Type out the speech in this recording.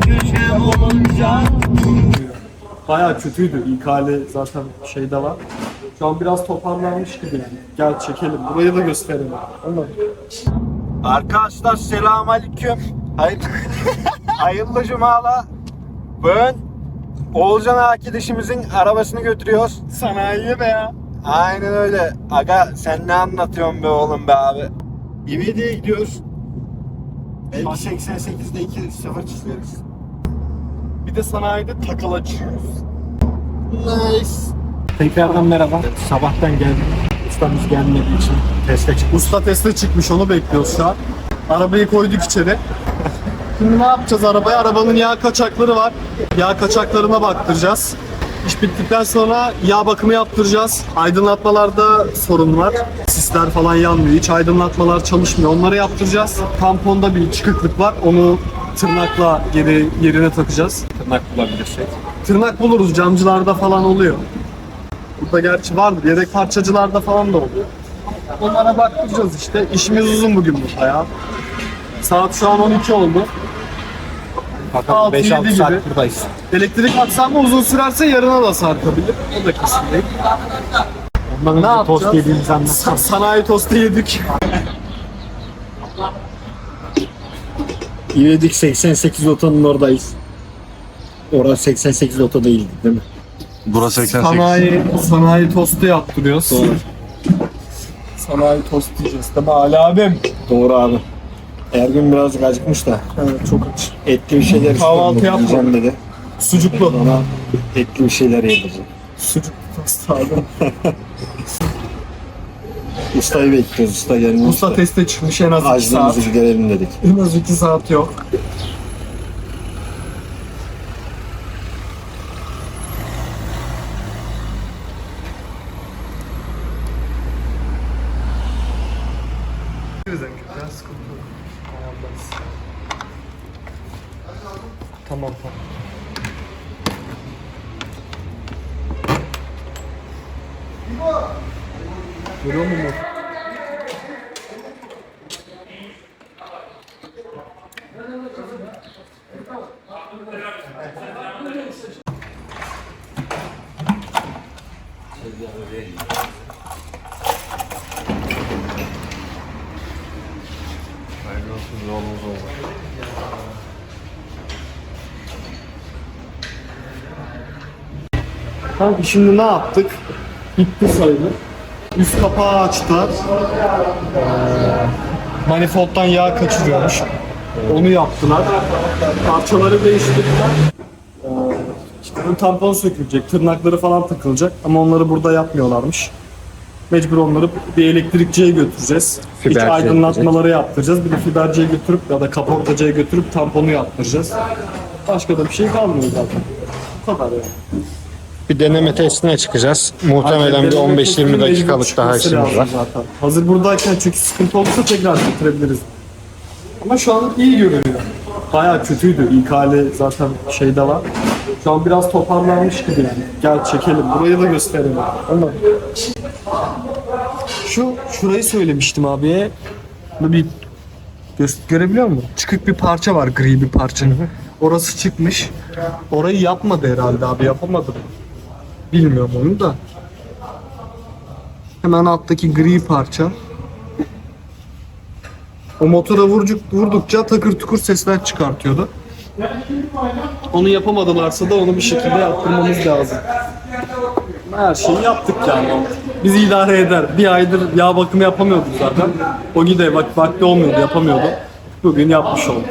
Köşem olunca Bayağı kötüydü. İlk hali zaten şeyde var. Şu an biraz toparlanmış gibi yani. Gel çekelim. Burayı da gösterelim. Anladın Arkadaşlar selamünaleyküm. Hayır. Hayırlı cumalar. Bugün Oğulcan arkadaşımızın arabasını götürüyoruz. Sanayiye be ya. Aynen öyle. Aga sen ne anlatıyorsun be oğlum be abi? İvedi'ye gidiyoruz. Belki 88'de 2 sıfır çizeriz. Bir de sanayide takıl açıyoruz. Nice. Tekrardan merhaba. Sabahtan geldim. Ustamız gelmediği için teste çıkmış. Usta teste çıkmış onu bekliyoruz şu an. Arabayı koyduk içeri. Şimdi ne yapacağız arabaya? Arabanın yağ kaçakları var. Yağ kaçaklarına baktıracağız. İş bittikten sonra yağ bakımı yaptıracağız. Aydınlatmalarda sorun var. Sisler falan yanmıyor. Hiç aydınlatmalar çalışmıyor. Onları yaptıracağız. Tamponda bir çıkıklık var. Onu tırnakla geri yerine takacağız. Tırnak bulabilirsek. Tırnak buluruz. Camcılarda falan oluyor. Burada gerçi vardır. Yedek parçacılarda falan da oluyor. Onlara baktıracağız işte. İşimiz uzun bugün burada ya. Saat şu an 12 oldu. Bakalım 6-7 5-6 saat gibi. buradayız. Elektrik aksamı uzun sürerse yarına da sarkabilir. O da kesin değil. Ondan Ne yapacağız? tost yediğimizi Sa- anlatsam. sanayi tostu yedik. İvedik 88 otonun oradayız. Orası 88 oto değildi değil mi? Burası 88. Sanayi, sanayi tostu yaptırıyoruz. Sanayi tost yiyeceğiz değil mi Ali abim? Doğru abi. Ergün birazcık acıkmış da Evet çok aç. etli bir şeyler Kahvaltı istiyorum, yapma. yiyeceğim dedi. Sucuklu. Ona etli bir şeyler yedireceğim. Sucuk tost abi. Ustayı bekliyoruz. Usta gelmiş. Usta teste çıkmış en az 2 saat. Acilimizi giderelim dedik. En az 2 saat yok. Tamam tamam. Görüyor musun? Kanka şimdi ne yaptık? Bitti sayılır. Üst kapağı açtılar. Ee, manifolddan yağ kaçırıyormuş. Onu yaptılar. Parçaları değiştirdiler. Ee, işte tampon sökülecek, tırnakları falan takılacak ama onları burada yapmıyorlarmış. Mecbur onları bir elektrikçiye götüreceğiz. İç Fiberciye aydınlatmaları yaptıracağız. Bir de fiberciye götürüp ya da kaportacıya götürüp tamponu yaptıracağız. Başka da bir şey kalmıyor zaten. Bu kadar yani. Bir deneme testine çıkacağız. Muhtemelen bir 15-20 dakikalık daha işimiz var. Zaten. Hazır buradayken çünkü sıkıntı olursa tekrar getirebiliriz. Ama şu an iyi görünüyor. Bayağı kötüydü. İlk hali zaten şeyde var. Şu an biraz toparlanmış gibi yani. Gel çekelim. Burayı da gösterelim. Ama şu şurayı söylemiştim abiye. Burada bir gö- görebiliyor musun? Çıkık bir parça var, gri bir parça. Orası çıkmış. Orayı yapmadı herhalde abi, yapamadı. Bilmiyorum onu da. Hemen alttaki gri parça. O motora vurcuk, vurdukça takır tukur sesler çıkartıyordu. Onu yapamadılarsa da onu bir şekilde yaptırmamız lazım. Her şeyi yaptık yani. Bizi idare eder. Bir aydır yağ bakımı yapamıyorduk zaten. O gide bak vakti olmuyordu, yapamıyordu. Bugün yapmış olduk.